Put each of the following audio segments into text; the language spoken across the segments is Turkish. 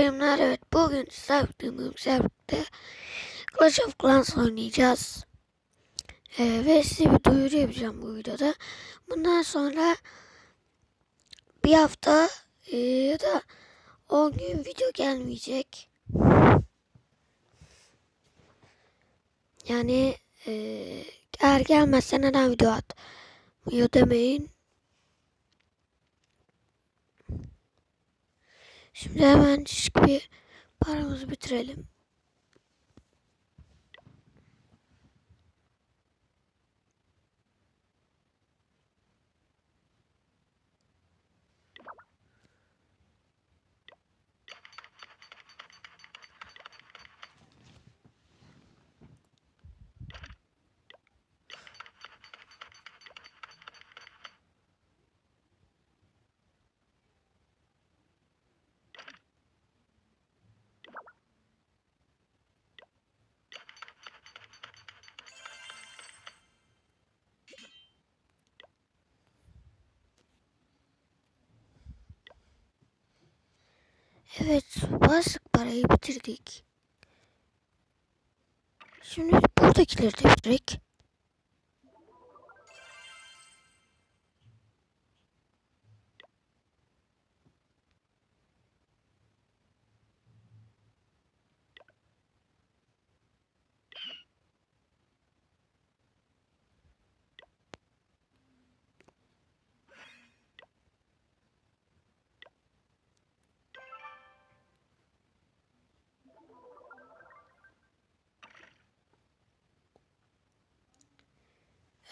bayımlar evet bugün sevdiğim sevdikte Clash of Clans oynayacağız. Ee, ve size bir duyuru yapacağım bu videoda. Bundan sonra bir hafta e, ya da 10 gün video gelmeyecek. Yani e, eğer gelmezse neden video atmıyor demeyin. Şimdi hemen bir paramızı bitirelim. Evet, bastık parayı bitirdik. Şimdi buradakileri de bitirdik.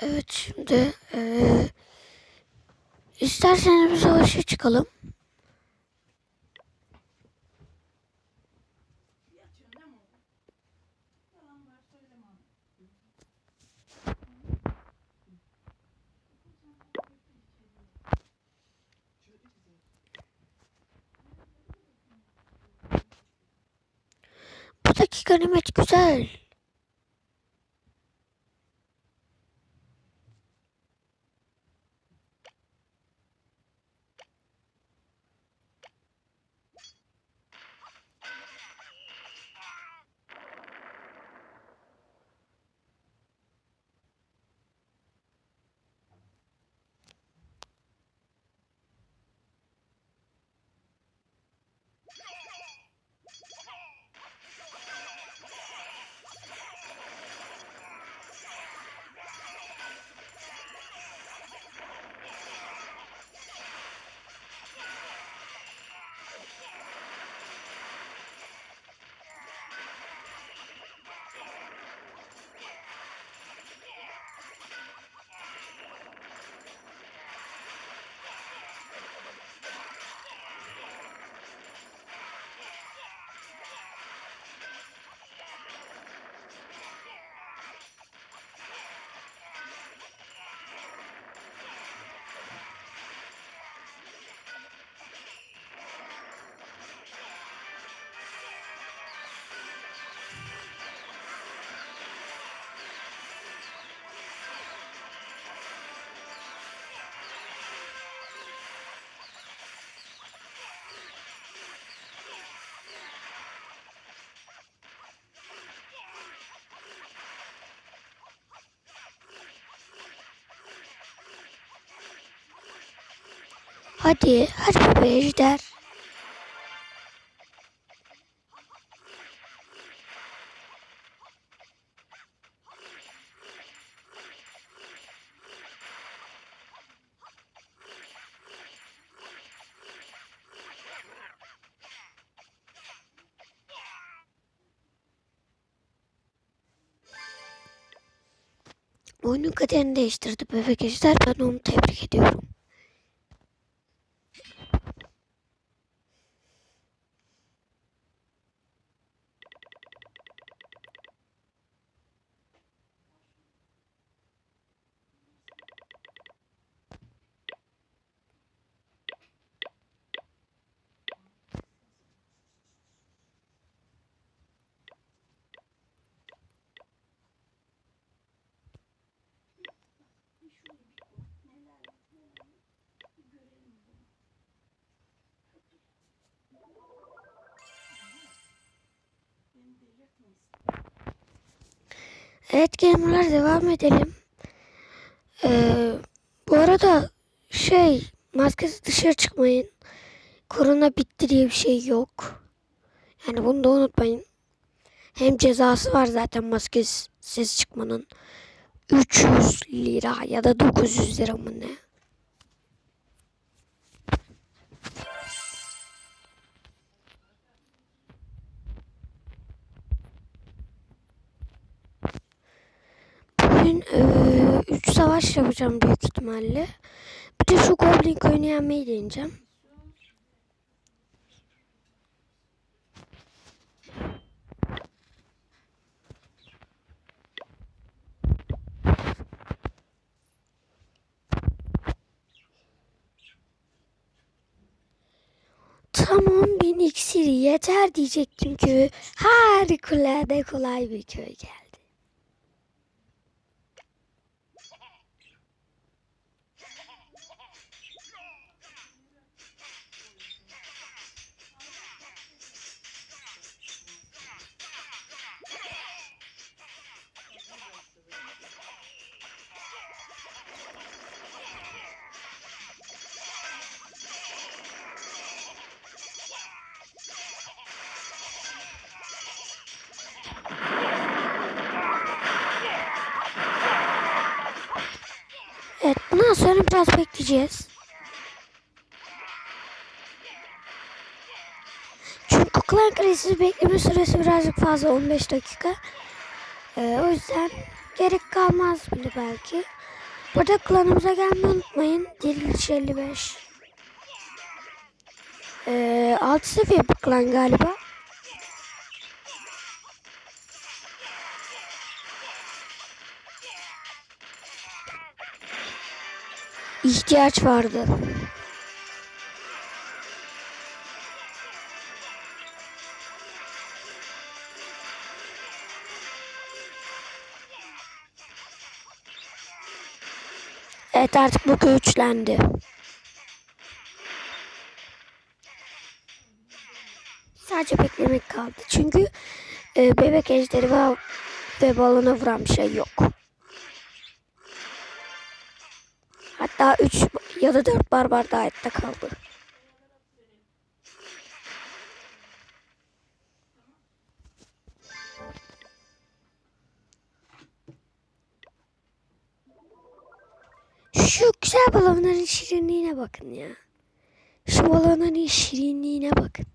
Evet şimdi eee isterseniz bir savaşa çıkalım. Buradaki ganimet güzel. Hadi, hadi be ejder. Oyunun kaderini değiştirdi bebek ejder. Ben onu tebrik ediyorum. Evet gamerlar devam edelim. Ee, bu arada şey maskesiz dışarı çıkmayın. Korona bitti diye bir şey yok. Yani bunu da unutmayın. Hem cezası var zaten maskesiz çıkmanın. 300 lira ya da 900 lira mı ne? Bugün 3 savaş yapacağım büyük ihtimalle. Bir de şu Goblin köyünü yenmeyi deneyeceğim. Tamam bin iksiri yeter diyecektim ki harikulade kolay bir köy geldi. Bundan sonra biraz bekleyeceğiz. Çünkü klan krizi bekleme süresi birazcık fazla 15 dakika. Ee, o yüzden gerek kalmaz bile belki. Burada klanımıza gelmeyi unutmayın. Diriliş 55. Ee, 6 seviye bir klan galiba. İhtiyaç vardı. Evet artık bu güçlendi. Sadece beklemek kaldı. Çünkü e, bebek ejderi ve, ve balona vuran bir şey yok. Hatta 3 ya da 4 barbar daha ette kaldı. Şu güzel balonların şirinliğine bakın ya. Şu balonların şirinliğine bakın.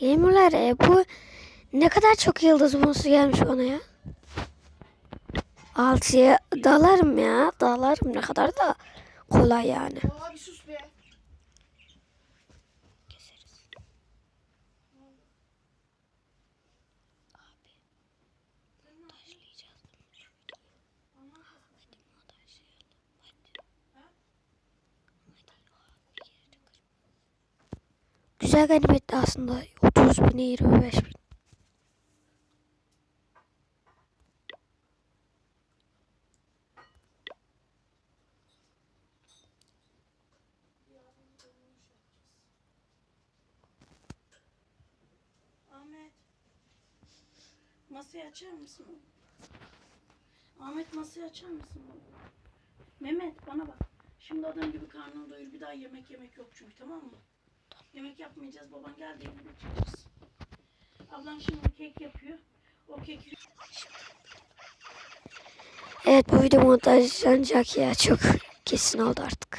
Gamerler e, bu ne kadar çok yıldız bonusu gelmiş bana ya. Altıya dalarım ya. Dalarım ne kadar da kolay yani. Abi sus be. Güzel ganimetti aslında. 30 bine 25 bin. Ahmet. Masayı açar mısın? Ahmet masayı açar mısın? Mehmet bana bak. Şimdi adam gibi karnını doyur. Bir daha yemek yemek yok çünkü tamam mı? Yemek yapmayacağız. Baban geldiğinde içeceğiz. Ablam şimdi kek yapıyor. O keki... Evet bu video montajlanacak ya çok kesin oldu artık.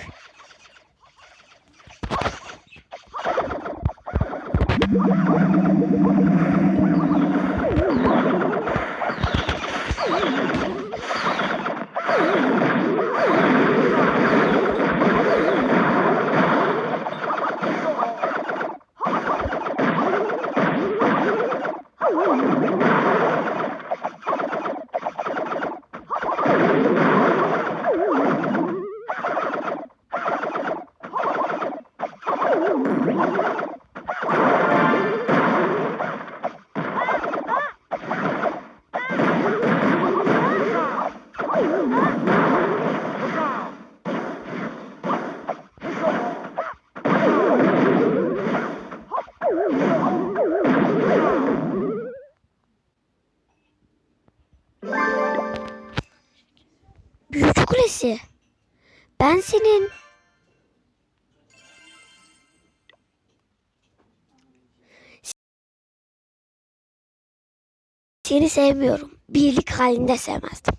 Kulesi. Ben senin seni sevmiyorum. Birlik halinde sevmezdim.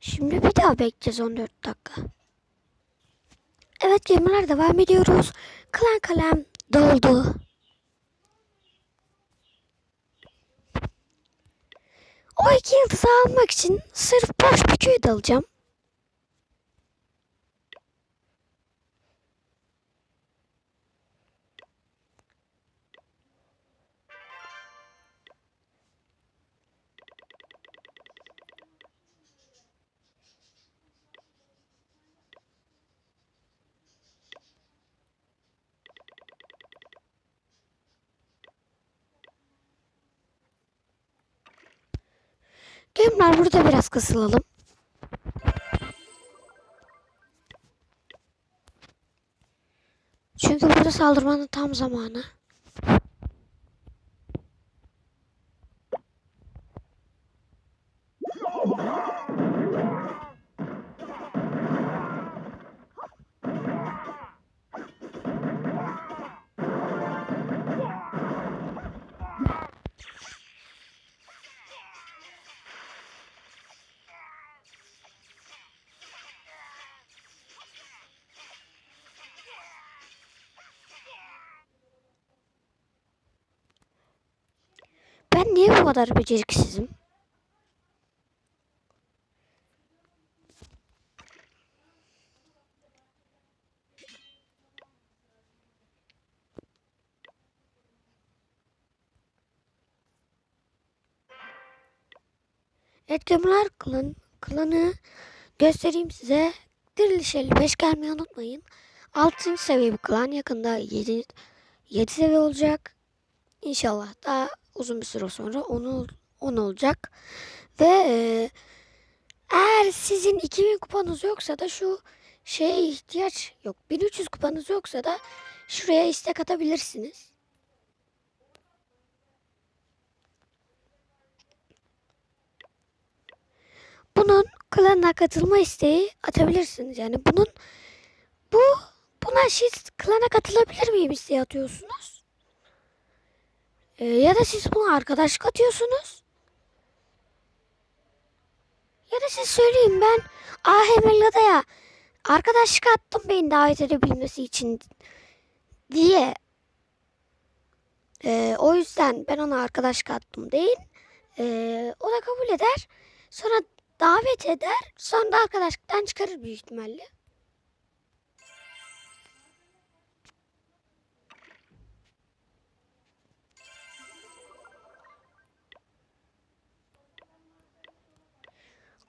Şimdi bir daha bekleyeceğiz 14 dakika. Evet gemiler devam ediyoruz. Klan kalem doldu. O iki yıldızı almak için sırf boş bir köy dalacağım. Burada biraz kasılalım. Çünkü burada saldırmanın tam zamanı. Ben niye bu kadar beceriksizim? Evet gemiler klan, klanı göstereyim size. Diriliş 55 gelmeyi unutmayın. 6. seviye bir klan yakında 7, 7 seviye olacak. İnşallah daha uzun bir süre sonra onu 10 olacak. Ve e, eğer sizin 2000 kupanız yoksa da şu şeye ihtiyaç yok. 1300 kupanız yoksa da şuraya istek atabilirsiniz. Bunun klana katılma isteği atabilirsiniz. Yani bunun bu buna siz klana katılabilir miyim isteği atıyorsunuz. Ee, ya da siz buna arkadaşlık atıyorsunuz. Ya da siz söyleyin ben Ahemella'da arkadaşlık attım beni davet edebilmesi için diye. Ee, o yüzden ben ona arkadaşlık attım değil. Ee, o da kabul eder. Sonra davet eder. Sonra da arkadaşlıktan çıkarır büyük ihtimalle.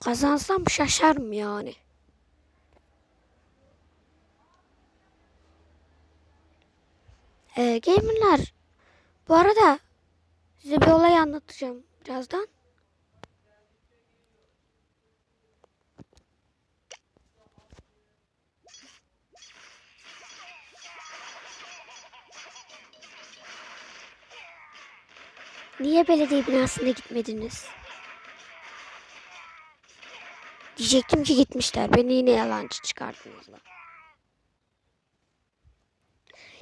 Kazansam şaşarım yani. Ee, gamerlar bu arada size bir olay anlatacağım birazdan. Niye belediye binasına gitmediniz? Diyecektim ki gitmişler. Beni yine yalancı çıkardınız lan.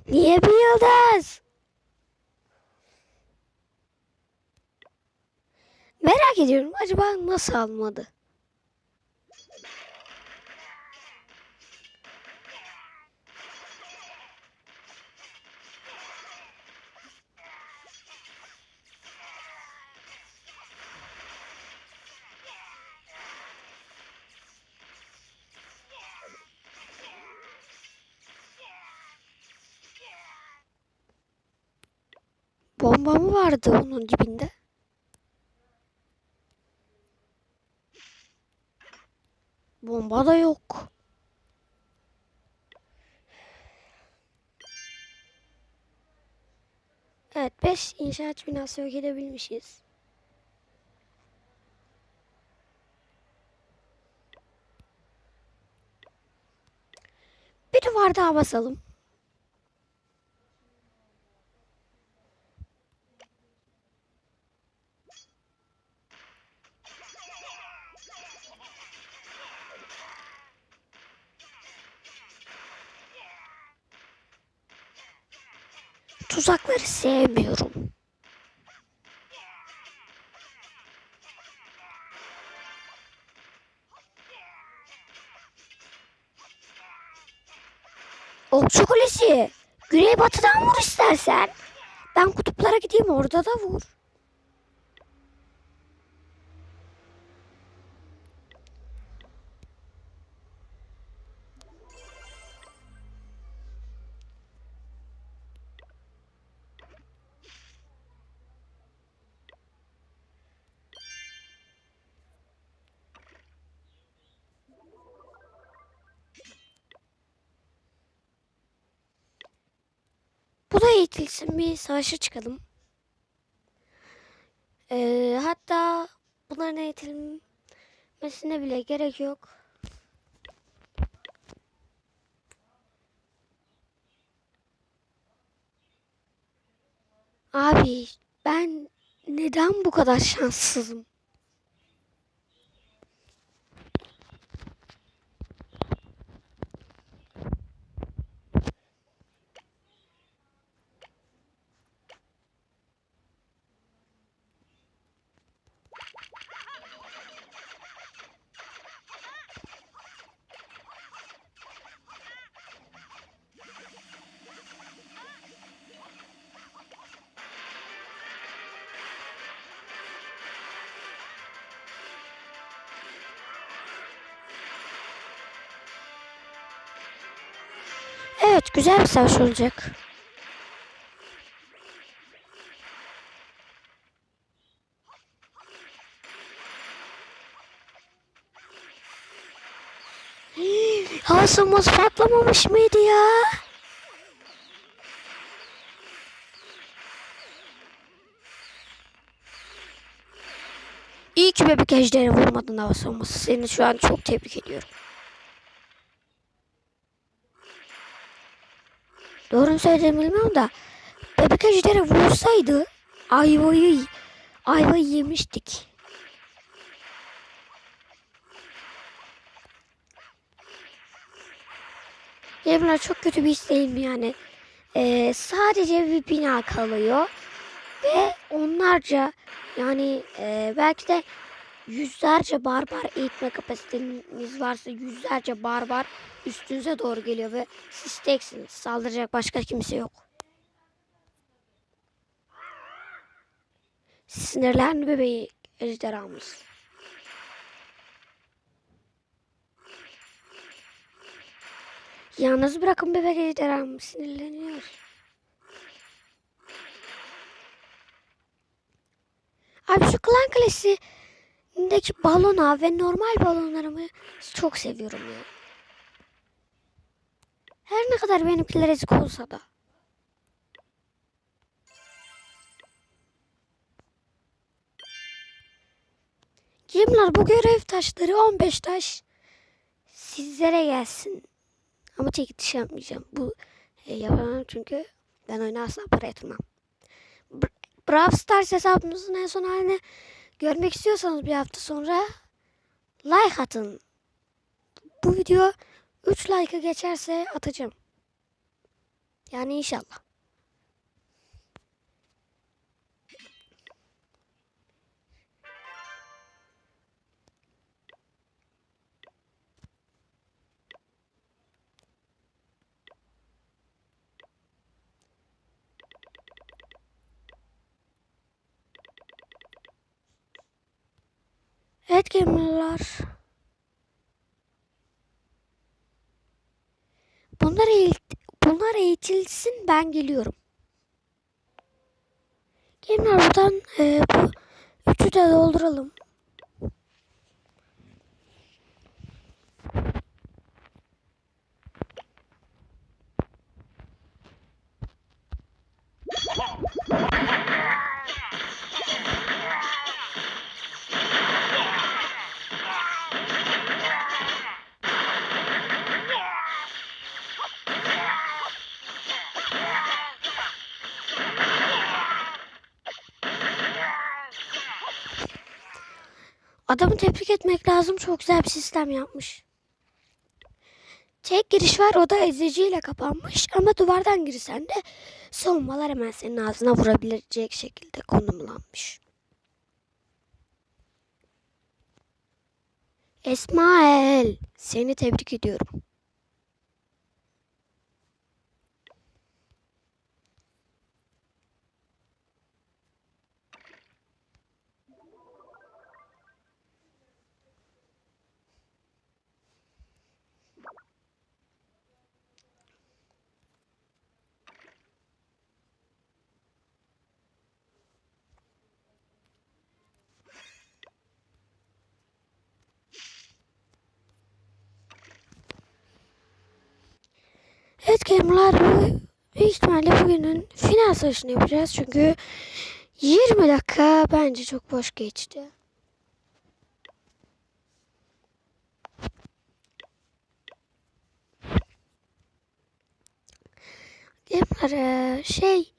Niye bir yıldız? Merak ediyorum acaba nasıl almadı? Bomba mı vardı onun dibinde? Bomba da yok. Evet 5 inşaat binası yok edebilmişiz. Bir duvar daha basalım. Tuzakları sevmiyorum. Okçu Kulesi. Güneybatıdan vur istersen. Ben kutuplara gideyim orada da vur. Bu da eğitilsin bir savaşa çıkalım. Ee, hatta bunların eğitilmesine bile gerek yok. Abi ben neden bu kadar şanssızım? Evet güzel bir savaş olacak. Savunması patlamamış mıydı ya? İyi ki bebek ejderi vurmadın hava savunması. Seni şu an çok tebrik ediyorum. Doğru mu söylediğimi bilmiyorum da bebek ejderi vursaydı ayvayı ayvayı yemiştik. Yeminler çok kötü bir mi yani? Ee, sadece bir bina kalıyor ve onlarca yani e, belki de yüzlerce barbar eğitme kapasiteniz varsa yüzlerce barbar üstünüze doğru geliyor ve siz teksiniz. Saldıracak başka kimse yok. Sinirlendi bebeği ejderhamız. Yalnız bırakın bebek ejderhamı sinirleniyor. Abi şu klan kalesindeki balona ve normal balonlarımı çok seviyorum ya. Her ne kadar benimkiler ezik olsa da. Kimler bu görev taşları 15 taş sizlere gelsin. Ama çekiliş yapmayacağım. Bu e, yapamam çünkü ben oyuna asla para. Bra- Brawl Stars hesabımızın en son halini görmek istiyorsanız bir hafta sonra like atın. Bu video 3 like'a geçerse atacağım. Yani inşallah. Evet gamerlar. Bunlar eğit bunlar eğitilsin ben geliyorum. Gamerlar buradan e, bu üçü de dolduralım. Adamı tebrik etmek lazım. Çok güzel bir sistem yapmış. Tek giriş var o da eziciyle kapanmış ama duvardan girsen de savunmalar hemen senin ağzına vurabilecek şekilde konumlanmış. İsmail, seni tebrik ediyorum. Evet gamerlar büyük ihtimalle bugünün final sayısını yapacağız çünkü 20 dakika bence çok boş geçti. Gamerlar şey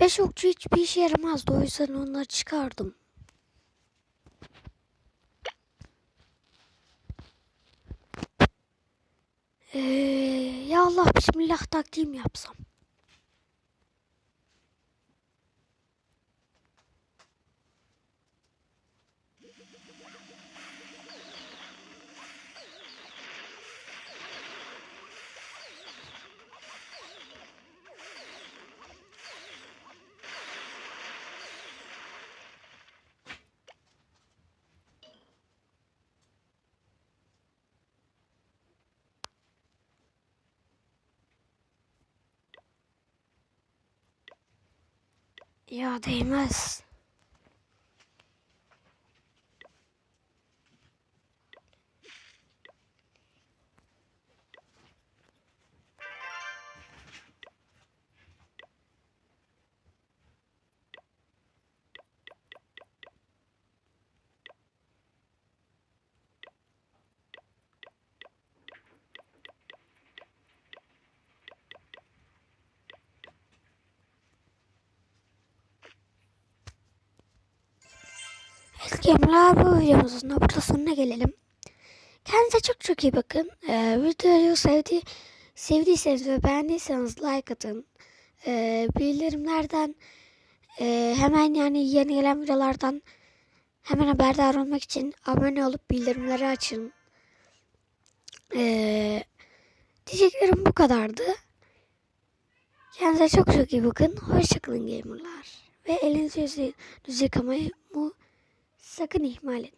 5 okçu hiçbir işe yaramazdı o yüzden onları çıkardım. Ee, ya Allah bismillah takdim yapsam. Ya değmez. Gamerlar bu videomuzun da burada sonuna gelelim. Kendinize çok çok iyi bakın. Ee, videoyu sevdi, sevdiyseniz ve beğendiyseniz like atın. Ee, bildirimlerden e, hemen yani yeni gelen videolardan hemen haberdar olmak için abone olup bildirimleri açın. Ee, diyeceklerim bu kadardı. Kendinize çok çok iyi bakın. Hoşçakalın gamerlar. Ve elinizi yüzünüzü yıkamayı mu sakın ihmal etmeyin.